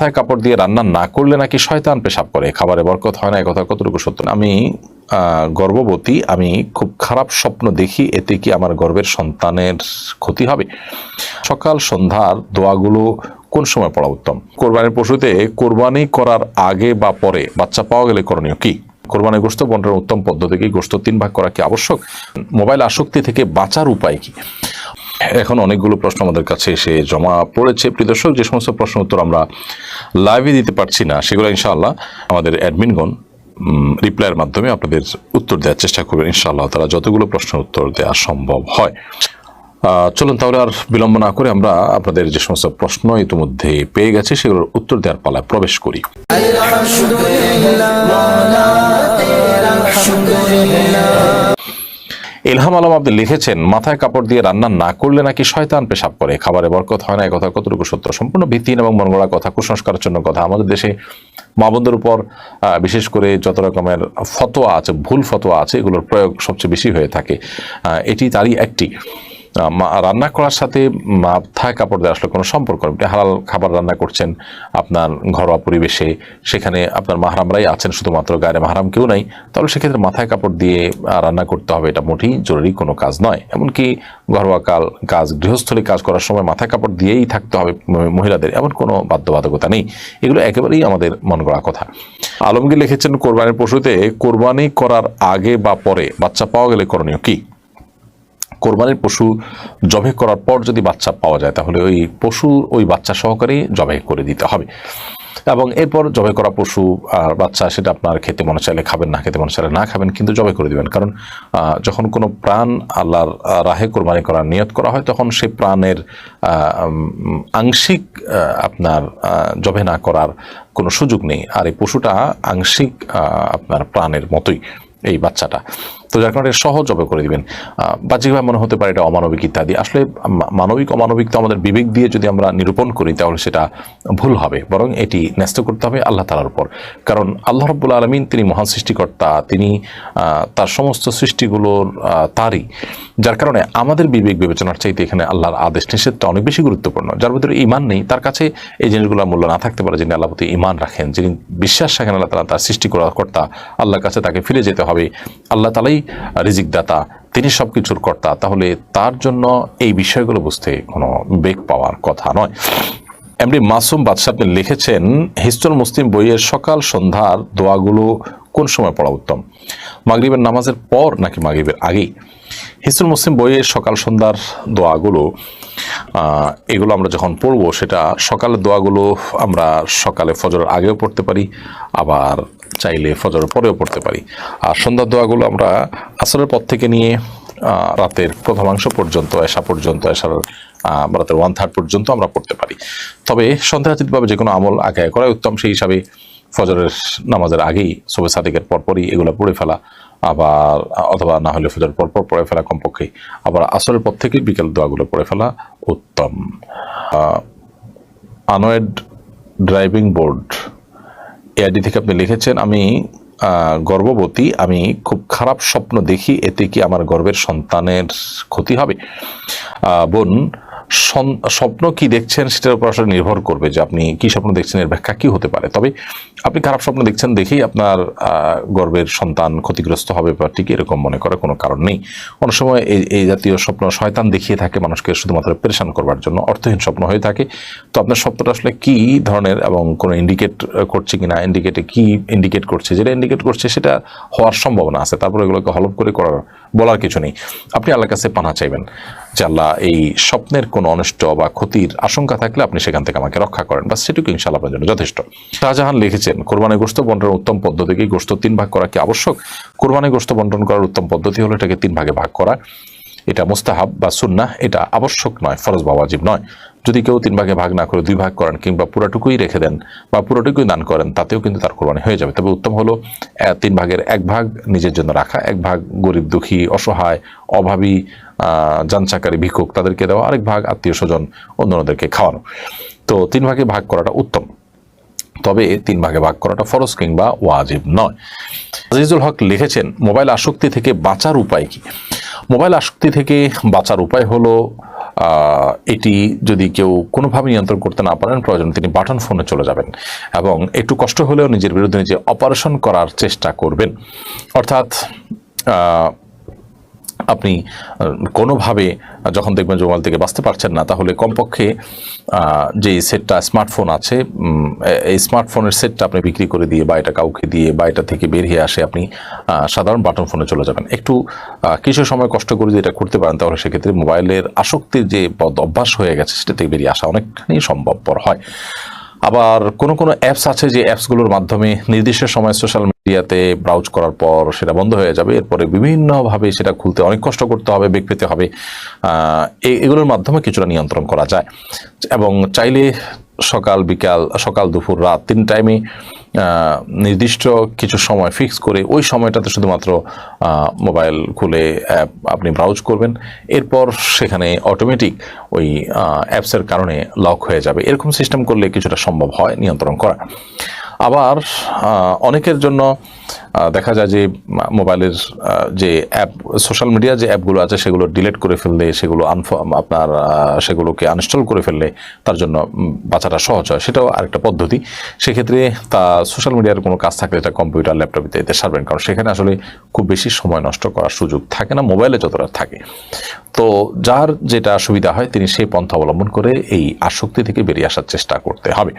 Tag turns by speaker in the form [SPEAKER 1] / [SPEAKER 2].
[SPEAKER 1] মাথায় কাপড় দিয়ে রান্না না করলে নাকি শয়তান পেশাব করে। খাবারে বরকত হয় না, এ কথা কতটুকু সত্য আমি গর্ভবতী, আমি খুব খারাপ স্বপ্ন দেখি, এতে কি আমার গর্বের সন্তানের ক্ষতি হবে? সকাল সন্ধ্যার দোয়াগুলো কোন সময় পড়া উত্তম? কোরবানির পশুতে কোরবানি করার আগে বা পরে বাচ্চা পাওয়া গেলে করণীয় কি? কোরবানি গোস্ত বন্টনের উত্তম পদ্ধতি কি? গোস্ত তিন ভাগ করা কি আবশ্যক? মোবাইল আসক্তি থেকে বাঁচার উপায় কি? এখন অনেকগুলো প্রশ্ন আমাদের কাছে এসে জমা পড়েছে। প্রিয় দর্শক, যে সমস্ত প্রশ্ন উত্তর আমরা লাইভে দিতে পারছি না, সেগুলো ইনশাআল্লাহ আমাদের অ্যাডমিনগণ রিপ্লাইয়ের মাধ্যমে আপনাদের উত্তর দেওয়ার চেষ্টা করবেন। ইনশাআল্লাহ তারা যতগুলো প্রশ্নের উত্তর দেওয়া সম্ভব হয়। চলুন তাহলে আর বিলম্ব না করে আমরা আপনাদের যে সমস্ত প্রশ্ন ইতিমধ্যে পেয়ে গেছে, সেগুলোর উত্তর দেওয়ার পালায় প্রবেশ করি। ইলহাম আলম আপনি লিখেছেন, মাথায় কাপড় দিয়ে রান্না না করলে নাকি শয়তান পেশাব করে। খাবারে বরকত হয় না কথা কতটুকু সত্য? সম্পূর্ণ ভিত্তিহীন এবং মন গড়া কথা, কুসংস্কারের জন্য কথা। আমাদের দেশে মা বন্ধুর উপর বিশেষ করে যত রকমের ফতোয়া আছে, ভুল ফতোয়া আছে, এগুলোর প্রয়োগ সবচেয়ে বেশি হয়ে থাকে। এটি তারই একটি। রান্না করার সাথে মাথায় কাপড় দেওয়া আসলে কোনো সম্পর্ক নেই। আপনি হালাল খাবার রান্না করছেন আপনার ঘরোয়া পরিবেশে, সেখানে আপনার মাহারামরাই আছেন, শুধুমাত্র গায়ে মাহারাম কেউ নাই। তাহলে সেক্ষেত্রে মাথায় কাপড় দিয়ে রান্না করতে হবে এটা মোটেই জরুরি কোনো কাজ নয়। এমনকি ঘরোয়া কাল, কাজ, গৃহস্থলী কাজ করার সময় মাথায় কাপড় দিয়েই থাকতে হবে মহিলাদের। এমন কোনো বাধ্যবাধকতা নেই। এগুলো একেবারেই আমাদের মন গড়া কথা। আলমগীর লিখেছেন, কোরবানির পশুতে কোরবানি করার আগে বা পরে বাচ্চা পাওয়া গেলে করণীয় কি? কোরবানির পশু জবে করার পর যদি বাচ্চা পাওয়া যায়, তাহলে ওই পশুর ওই বাচ্চা সহকারে জবে করে দিতে হবে। এবং এরপর জবে করা পশু আর বাচ্চা, সেটা আপনার খেতে মনে চাইলে খাবেন না, খেতে মনে চাইলে না খাবেন, কিন্তু জবে করে দিবেন। কারণ যখন কোনো প্রাণ আল্লাহর রাহে কোরবানি করার নিয়ত করা হয়, তখন সেই প্রাণের আংশিক আপনার জবে না করার কোনো সুযোগ নেই। আর এই পশুটা আংশিক আপনার প্রাণের মতোই এই বাচ্চাটা। তো যার কারণে সহজ জবে করে দিবেন। বাহ্যিকভাবে মনে হতে পারে এটা অমানবিক ইত্যাদি। আসলে মানবিক, অমানবিক তো আমাদের বিবেক দিয়ে যদি আমরা নিরূপণ করি, তাহলে সেটা ভুল হবে। বরং এটি ন্যস্ত করতে হবে আল্লাহ তালার উপর। কারণ আল্লাহ রব্বুল আলমিন তিনি মহান সৃষ্টিকর্তা, তিনি তার সমস্ত সৃষ্টিগুলোর তারই। যার কারণে আমাদের বিবেক বিবেচনার চাইতে এখানে আল্লাহর আদেশ নিষেধটা অনেক বেশি গুরুত্বপূর্ণ। যার ভিতরে ইমান নেই, তার কাছে এই জিনিসগুলোর মূল্য না থাকতে পারে যিনি আল্লাহ প্রতি ইমান রাখেন। যিনি বিশ্বাস রাখেন আল্লাহ তালা তার সৃষ্টি করা কর্তা আল্লাহর কাছে তাকে ফিরে যেতে হবে। আল্লাহ তালাই রিজিক দাতা তিনি সব কিছুর কর্তা, তাহলে তার জন্য এই বিষয়গুলো বুঝতে কোনো বেগ পাওয়ার কথা নয়। এমনি মাসুম বাদশাহ আপনি লিখেছেন হিস্টল মুসলিম বইয়ের সকাল সন্ধ্যার দোয়াগুলো কোন সময় পড়া উত্তম? মাগরিবের নামাজের পর নাকি মাগরিবের আগেই? হিস্টল মুসলিম বইয়ের সকাল সন্ধ্যার দোয়াগুলো এগুলো আমরা যখন পড়ব, সেটা সকালের দোয়াগুলো আমরা সকালে ফজরের আগেও পড়তে পারি, আবার চাইলে ফজরের পরেও পড়তে পারি। আর সন্ধ্যার দোয়াগুলো আমরা আসরের পর থেকে নিয়ে রাতের প্রথমাংশ পর্যন্ত এসা পর্যন্ত এসার রাতের ওয়ান থার্ড পর্যন্ত আমরা পড়তে পারি। তবে সন্দেহাতীতভাবে যে কোনো আমল আগে করাই উত্তম, সেই হিসাবে ফজরের নামাজের আগেই সবে সাদিকের পরপরই এগুলো পড়ে ফেলা আবার, অথবা না হলে ফজর পরপর পড়ে ফেলা কমপক্ষে। আবার আসরের পর থেকে বিকেল দোয়াগুলো পড়ে ফেলা উত্তম। আনয়েড ড্রাইভিং বোর্ড। এআইডি থেকে আপনি লিখেছেন, আমি গর্ভবতী, আমি খুব খারাপ স্বপ্ন দেখি, এতে কি আমার গর্বের সন্তানের ক্ষতি হবে? বোন স্বপ্ন কি দেখছেন সেটার উপর আসলে নির্ভর করবে যে আপনি কি স্বপ্ন দেখছেন, এর ব্যাখ্যা কি হতে পারে। তবে আপনি খারাপ স্বপ্ন দেখছেন দেখেই আপনার গর্বের সন্তান ক্ষতিগ্রস্ত হবে বা ঠিক এরকম মনে করার কোনো কারণ নেই। অনেক সময় এই এই জাতীয় স্বপ্ন শয়তান দেখিয়ে থাকে মানুষকে শুধুমাত্র পেরেশান করবার জন্য, অর্থহীন স্বপ্ন হয়ে থাকে। তো আপনার স্বপ্নটা আসলে কি ধরনের এবং কোনো ইন্ডিকেট করছে কি না ইন্ডিকেটে কি ইন্ডিকেট করছে, যেটা ইন্ডিকেট করছে সেটা হওয়ার সম্ভাবনা আছে। তারপরে এগুলোকে হলপ করে করার বলার কিছু নেই। আপনি আল্লাহর কাছে পানা চাইবেন। আল্লাহ এই স্বপ্নের কোনো অনিষ্ট বা ক্ষতির আশঙ্কা থাকলে আপনি সেখান থেকে আমাকে রক্ষা করেন। বা সেটুকু ইনশাল্লাহ আপনার জন্য যথেষ্ট। শাহজাহান লিখেছেন, কোরবানি গোস্ত বন্টনের উত্তম পদ্ধতি কি? গোস্ত তিন ভাগ করা কি আবশ্যক? কোরবানি গোস্ত বন্টন করার উত্তম পদ্ধতি হলো এটাকে তিন ভাগে ভাগ করা। এটা মুস্তাহাব বা সুন্না এটা আবশ্যক নয় ফরজ বা ওয়াজিব নয়। যদি কেউ তিন ভাগে ভাগ না করে দুই ভাগ করেন কিংবা পুরাটুকুই রেখে দেন বা পুরোটুকুই দান করেন তাতেও কিন্তু তার কোরবানি হয়ে যাবে। তবে উত্তম হলো তিন ভাগের এক ভাগ নিজের জন্য রাখা এক ভাগ গরিব দুঃখী অসহায় অভাবী আহ, যানচাকারী ভিক্ষুক তাদেরকে দেওয়া আরেক ভাগ আত্মীয় স্বজন অন্যদেরকে খাওয়ানো। তো তিন ভাগে ভাগ করাটা উত্তম। তবে তিন ভাগে ভাগ করাটা ফরজ কিংবা ওয়াজিব নয়। আজিজুল হক লিখেছেন, মোবাইল আসক্তি থেকে বাঁচার উপায় কি? মোবাইল আসক্তি থেকে বাঁচার উপায় হলো এটি যদি কেউ কোনোভাবে নিয়ন্ত্রণ করতে না পারেন, প্রয়োজন তিনি বাটন ফোনে চলে যাবেন এবং একটু কষ্ট হলেও নিজের বিরুদ্ধে নিজে অপারেশন করার চেষ্টা করবেন। অর্থাৎ আপনি কোনোভাবে যখন দেখবেন যে মোবাইল থেকে বাঁচতে পারছেন না, তাহলে কমপক্ষে যে সেটটা স্মার্টফোন আছে এই স্মার্টফোনের সেটটা আপনি বিক্রি করে দিয়ে বা এটা কাউকে দিয়ে বা এটা থেকে বেরিয়ে আসে আপনি সাধারণ বাটন ফোনে চলে যাবেন। একটু কিছু সময় কষ্ট করে যদি এটা করতে পারেন, তাহলে সেক্ষেত্রে মোবাইলের আসক্তির যে বদ অভ্যাস হয়ে গেছে, সেটা থেকে বেরিয়ে আসা অনেকখানি সম্ভবপর হয়। আবার কোনো কোনো অ্যাপস আছে যে অ্যাপসগুলোর মাধ্যমে নির্দিষ্ট সময় সোশ্যাল মিডিয়াতে ব্রাউজ করার পর সেটা বন্ধ হয়ে যাবে। এরপরে বিভিন্নভাবে সেটা খুলতে অনেক কষ্ট করতে হবে বেগ পেতে হবে এগুলোর মাধ্যমে কিছুটা নিয়ন্ত্রণ করা যায়। এবং চাইলে সকাল, বিকাল, সকাল, দুপুর, রাত তিন টাইমে নির্দিষ্ট কিছু সময় ফিক্স করে ওই সময়টাতে শুধুমাত্র মোবাইল খুলে অ্যাপ আপনি ব্রাউজ করবেন। এরপর সেখানে অটোমেটিক ওই অ্যাপসের কারণে লক হয়ে যাবে। এরকম সিস্টেম করলে কিছুটা সম্ভব হয় নিয়ন্ত্রণ করা। আবার অনেকের জন্য দেখা যায় যে মোবাইলের যে অ্যাপ, সোশ্যাল মিডিয়া যে অ্যাপগুলো আছে, সেগুলো ডিলেট করে ফেললে, সেগুলো আনফ, আপনার সেগুলোকে আনইনস্টল করে ফেললে, তার জন্য বাঁচাটা সহজ হয়। সেটাও আরেকটা পদ্ধতি। সেক্ষেত্রে তা সোশ্যাল মিডিয়ার কোনো কাজ থাকলে এটা কম্পিউটার ল্যাপটপ ইত্যাদিতে সারবেন। কারণ সেখানে আসলে খুব বেশি সময় নষ্ট করার সুযোগ থাকে না, মোবাইলে যতটা থাকে। তো যার যেটা সুবিধা হয়, তিনি সেই পন্থা অবলম্বন করে এই আসক্তি থেকে বেরিয়ে আসার চেষ্টা করতে হবে।